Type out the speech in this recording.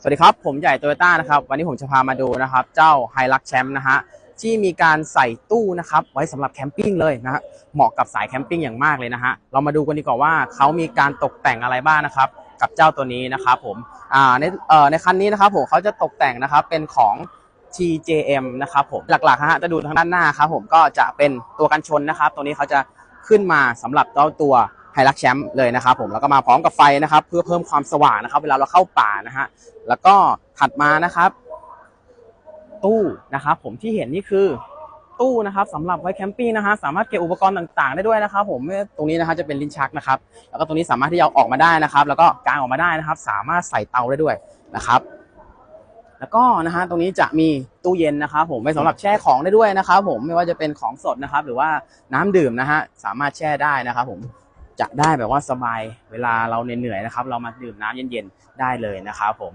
สวัสดีครับ ผมใหญ่โตโยต้านะครับ วันนี้ผมจะพามาดูนะครับ เจ้าไฮลักแชมป์นะฮะ ที่มีการใส่ตู้นะครับ ไว้สำหรับแคมปิ้งเลยนะฮะ เหมาะกับสายแคมปิ้งอย่างมากเลยนะฮะ เรามาดูกันดีกว่าว่าเขามีการตกแต่งอะไรบ้างนะครับ กับเจ้าตัวนี้นะครับผม อ่า ใน เอ่อ ในคันนี้นะครับผมเขาจะตกแต่งนะครับ เป็นของ TJM นะครับผม หลักๆฮะ จะดูทางด้านหน้าครับผม ก็จะเป็นตัวกันชนนะครับ ตัวนี้เขาจะขึ้นมาสำหรับเจ้าตัว ไฮลักแชมป์เลยนะครับผมแล้วก็มาพร้อมกับไฟนะครับ เพื่อเพิ่มความสว่างนะครับ เวลาเราเข้าป่านะฮะแล้วก็ถัดมานะครับ ตู้นะครับ ผมที่เห็นนี่คือตู้นะครับสำหรับไว้แคมปิ้งนะฮะสามารถเก็บอุปกรณ์ต่างๆ ได้ด้วยนะครับ ผมตรงนี้นะฮะจะเป็นลิ้นชักนะครับ แล้วก็ตรงนี้สามารถที่จะออกมาได้นะครับ แล้วก็กางออกมาได้นะครับ สามารถใส่เตาได้ด้วยนะครับแล้วก็นะฮะตรงนี้จะมีตู้เย็นนะครับ ผมไว้สำหรับแช่ของได้ด้วยนะครับ ผมไม่ว่าจะเป็นของสดนะครับ หรือว่าน้ำดื่มนะฮะสามารถแช่ได้นะครับ ผม จะได้แบบว่าสบายเวลาเราเหนื่อยๆนะครับ เรามาดื่มน้ำเย็นๆได้เลยนะครับผม